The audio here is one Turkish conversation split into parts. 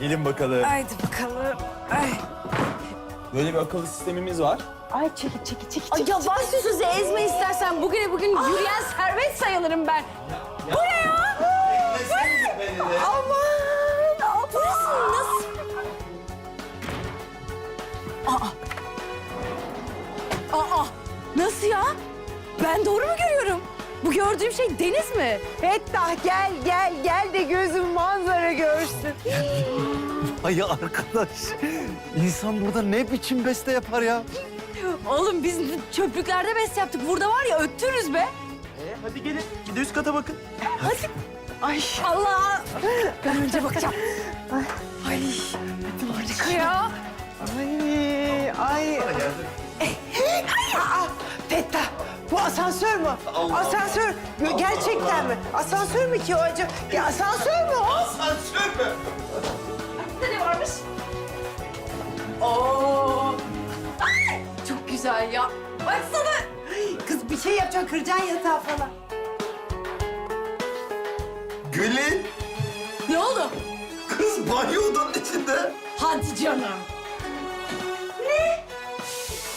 Gelin bakalım. Haydi bakalım. Ay. Böyle bir akıllı sistemimiz var. Ay çekil çekil çekil. Ay yavaş Suzi ezme istersen. Bugüne bugün yürüyen servet sayılırım ben. Bu ne ya? Aman. Burası nasıl? Aa. Aa. Nasıl ya? Ben doğru mu görüyorum? Gördüğüm şey deniz mi? Fettah gel gel gel de gözüm manzara görsün. Ay arkadaş, insan burada ne biçim beste yapar ya? Oğlum biz çöplüklerde bes yaptık. Burada var ya öttürürüz be. Hadi gelin. De üst kata bakın. Ay Allah! Ben önce bakacağım. Ay, harika ya. ay ay. Bu asansör mü? Asansör gerçekten mi? Asansör mü ki o acaba? Ya asansör mü o? Burada ne varmış? Oo! Ay, çok güzel ya. Baksana. Kız bir şey yapacaksın kıracaksın yatağı falan. Gülün, Ne oldu? kız banyo odanın içinde. Hadi canım. Güle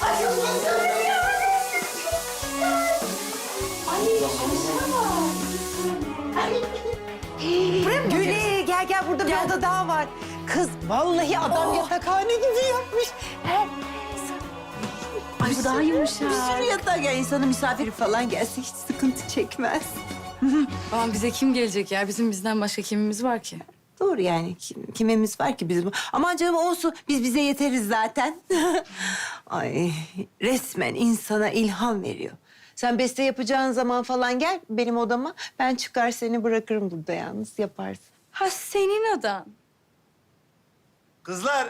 gel gel burada bir oda daha var. Kız vallahi adam yatakhane gibi yapmış. Ay bu daha yumuşak. Bir sürü yatak ya insanın misafiri falan gelse hiç sıkıntı çekmez. Aman bize kim gelecek ya? Bizim bizden başka kimimiz var ki? Doğru yani kim, kimimiz var ki bizim? Aman canım olsun biz bize yeteriz zaten. Ay resmen insana ilham veriyor. Sen beste yapacağın zaman falan gel benim odama. Ben çıkar seni bırakırım burada yalnız yaparsın. Ha senin odan. Kızlar,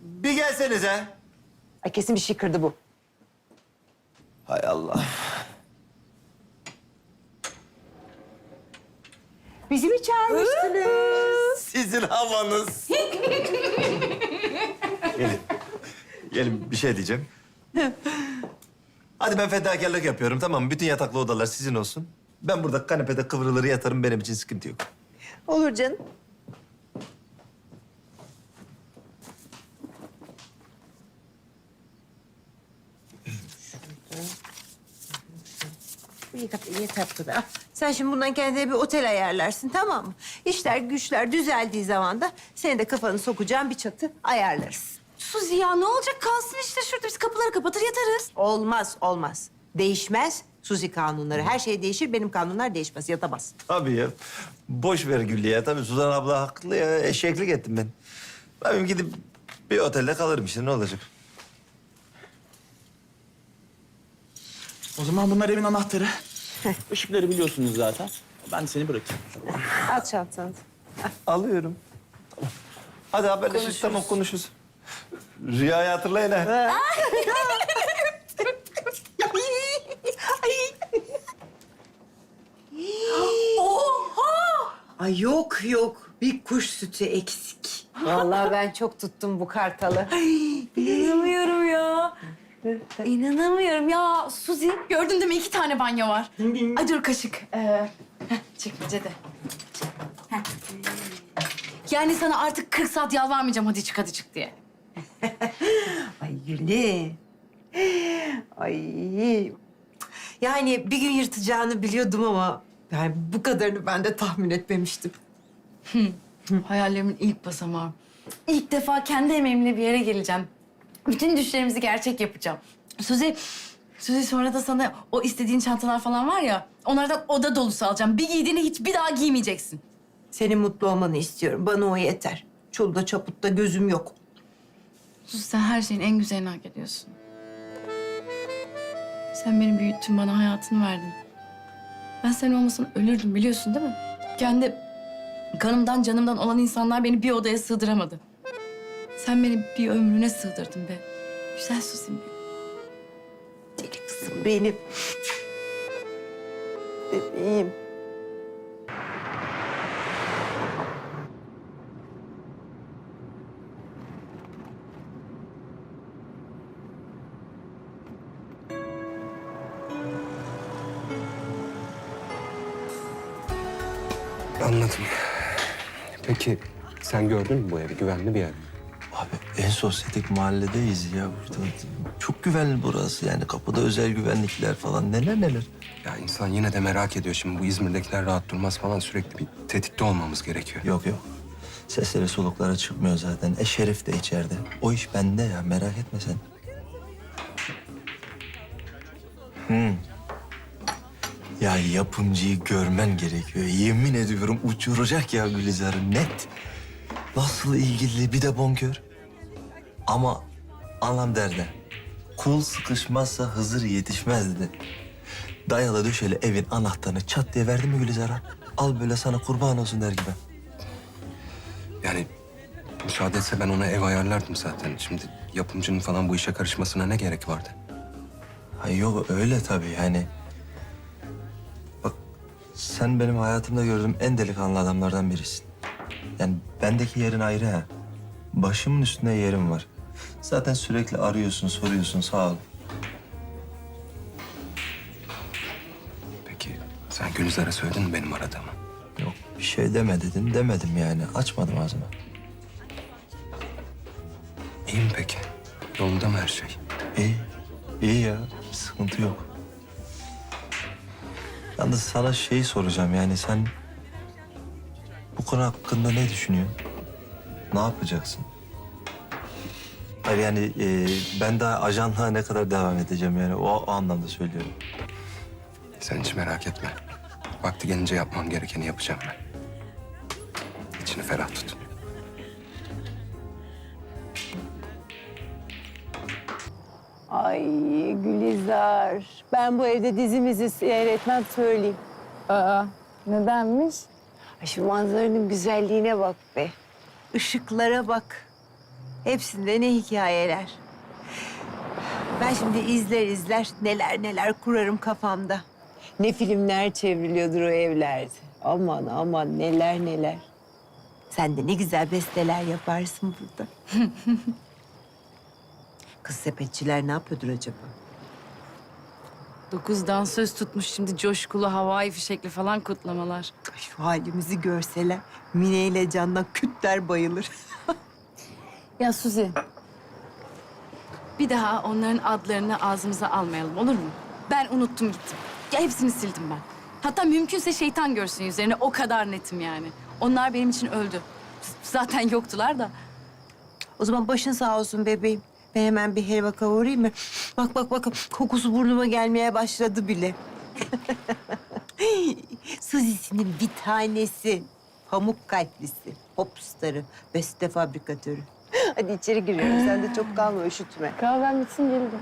bir gelsenize. Ay kesin bir şey kırdı bu. Hay Allah. Bizi mi çağırmıştınız? Sizin havanız. Gelin. Gelin bir şey diyeceğim. Hadi ben fedakarlık yapıyorum tamam mı? Bütün yataklı odalar sizin olsun. Ben burada kanepede kıvrılır yatarım benim için sıkıntı yok. Olur canım. Yeter, yeter bu kadar. Sen şimdi bundan kendine bir otel ayarlarsın tamam mı? İşler güçler düzeldiği zaman da senin de kafanı sokacağın bir çatı ayarlarız. Suzi ya ne olacak? Kalsın işte şurada biz kapıları kapatır yatarız. Olmaz, olmaz. Değişmez Suzi kanunları. Her şey değişir, benim kanunlar değişmez, yatamaz. Tabii ya. Boş ver Güllü ya. Tabii Suzan abla haklı ya. Eşeklik ettim ben. Ben gidip bir otelde kalırım işte ne olacak? O zaman bunlar evin anahtarı. Işıkları biliyorsunuz zaten. Ben seni bırakayım. Al çantanı. Alıyorum. Tamam. Hadi haberleşiriz. Tamam konuşuruz. Rüyayı hatırlayın ha. Ay yok yok. Bir kuş sütü eksik. Vallahi ben çok tuttum bu kartalı. İnanamıyorum ya. İnanamıyorum ya. Suzi gördün değil mi? İki tane banyo var. Ay dur kaşık. Ee, heh, çekmecede. Heh. Yani sana artık 40 saat yalvarmayacağım hadi çık hadi çık diye. Ay Güle. Ay. Yani bir gün yırtacağını biliyordum ama yani bu kadarını ben de tahmin etmemiştim. Hayallerimin ilk basamağı. İlk defa kendi emeğimle bir yere geleceğim. Bütün düşlerimizi gerçek yapacağım. Suzi, Suzi sonra da sana o istediğin çantalar falan var ya... ...onlardan oda dolusu alacağım. Bir giydiğini hiçbir daha giymeyeceksin. Senin mutlu olmanı istiyorum. Bana o yeter. Çolda çaputta gözüm yok. Suzi sen her şeyin en güzelini hak ediyorsun. Sen beni büyüttün, bana hayatını verdin. Ben sen olmasan ölürdüm biliyorsun değil mi? Kendi kanımdan canımdan olan insanlar beni bir odaya sığdıramadı. Sen beni bir ömrüne sığdırdın be. Güzel Suzi'm benim. Deli kızım benim. Bebeğim. Anladım. Peki Sen gördün mü bu evi? Güvenli bir yer mi? Abi en sosyetik mahalledeyiz ya burada. Çok güvenli burası yani kapıda özel güvenlikler falan neler neler. Ya insan yine de merak ediyor. Şimdi bu İzmir'dekiler rahat durmaz falan. Sürekli bir tetikte olmamız gerekiyor. Yok yok. Sesleri soluklara çıkmıyor zaten. E Şerif de içeride. O iş bende ya merak etme sen. Hmm. Ya yapımcıyı görmen gerekiyor. Yemin ediyorum uçuracak ya Gülizar'ı net. Nasıl ilgili bir de bonkör. Ama anlam derdi. Kul sıkışmazsa Hızır yetişmez dedi. Dayalı döşeli evin anahtarını çat diye verdi mi Gülizar'a? Al böyle sana kurban olsun der gibi. Yani müsaade etse ben ona ev ayarlardım zaten. Şimdi yapımcının falan bu işe karışmasına ne gerek vardı? Ha yok öyle tabii yani. Sen benim hayatımda gördüğüm en delikanlı adamlardan birisin. Yani bendeki yerin ayrı ha. Başımın üstünde yerim var. Zaten sürekli arıyorsun, soruyorsun sağ ol. Peki sen Gülizar'a söyledin mi benim aradığımı? Yok bir şey deme dedin demedim yani. Açmadım ağzımı. İyi mi peki? Yolunda mı her şey? İyi, iyi ya. Bir sıkıntı yok. Yalnız sana şeyi soracağım yani sen bu konu hakkında ne düşünüyorsun? Ne yapacaksın? Hayır yani e, ben daha ajanlığa ne kadar devam edeceğim yani o, o anlamda söylüyorum. Sen hiç merak etme. Vakti gelince yapmam gerekeni yapacağım ben. İçini ferah tut. Ay Gülizar. Ben bu evde dizimizi seyretmem söyleyeyim. Aa, nedenmiş? Ay şu manzaranın güzelliğine bak be. Işıklara bak. Hepsinde ne hikayeler. Ben şimdi izler izler neler neler kurarım kafamda. Ne filmler çevriliyordur o evlerde. Aman aman neler neler. Sen de ne güzel besteler yaparsın burada. Kız sepetçiler ne yapıyordur acaba? Dokuz dansöz tutmuş şimdi coşkulu havai fişekli falan kutlamalar. Ay, Şu halimizi görseler Mine ile Can'dan kütler bayılır. Ya Suzi. Bir daha onların adlarını ağzımıza almayalım olur mu? Ben unuttum gittim. Ya hepsini sildim ben. Hatta mümkünse şeytan görsün yüzlerini. O kadar netim yani. Onlar benim için öldü. Z- Zaten yoktular da. O zaman başın sağ olsun bebeğim. Ben hemen bir helva kavurayım mı? Bak bak bak kokusu burnuma gelmeye başladı bile. Suzi'sinin bir tanesi. Pamuk kalplisi, popstarı, beste fabrikatörü. Hadi içeri giriyorum. Sen de çok kalma, üşütme. Kahven bitsin gelirim.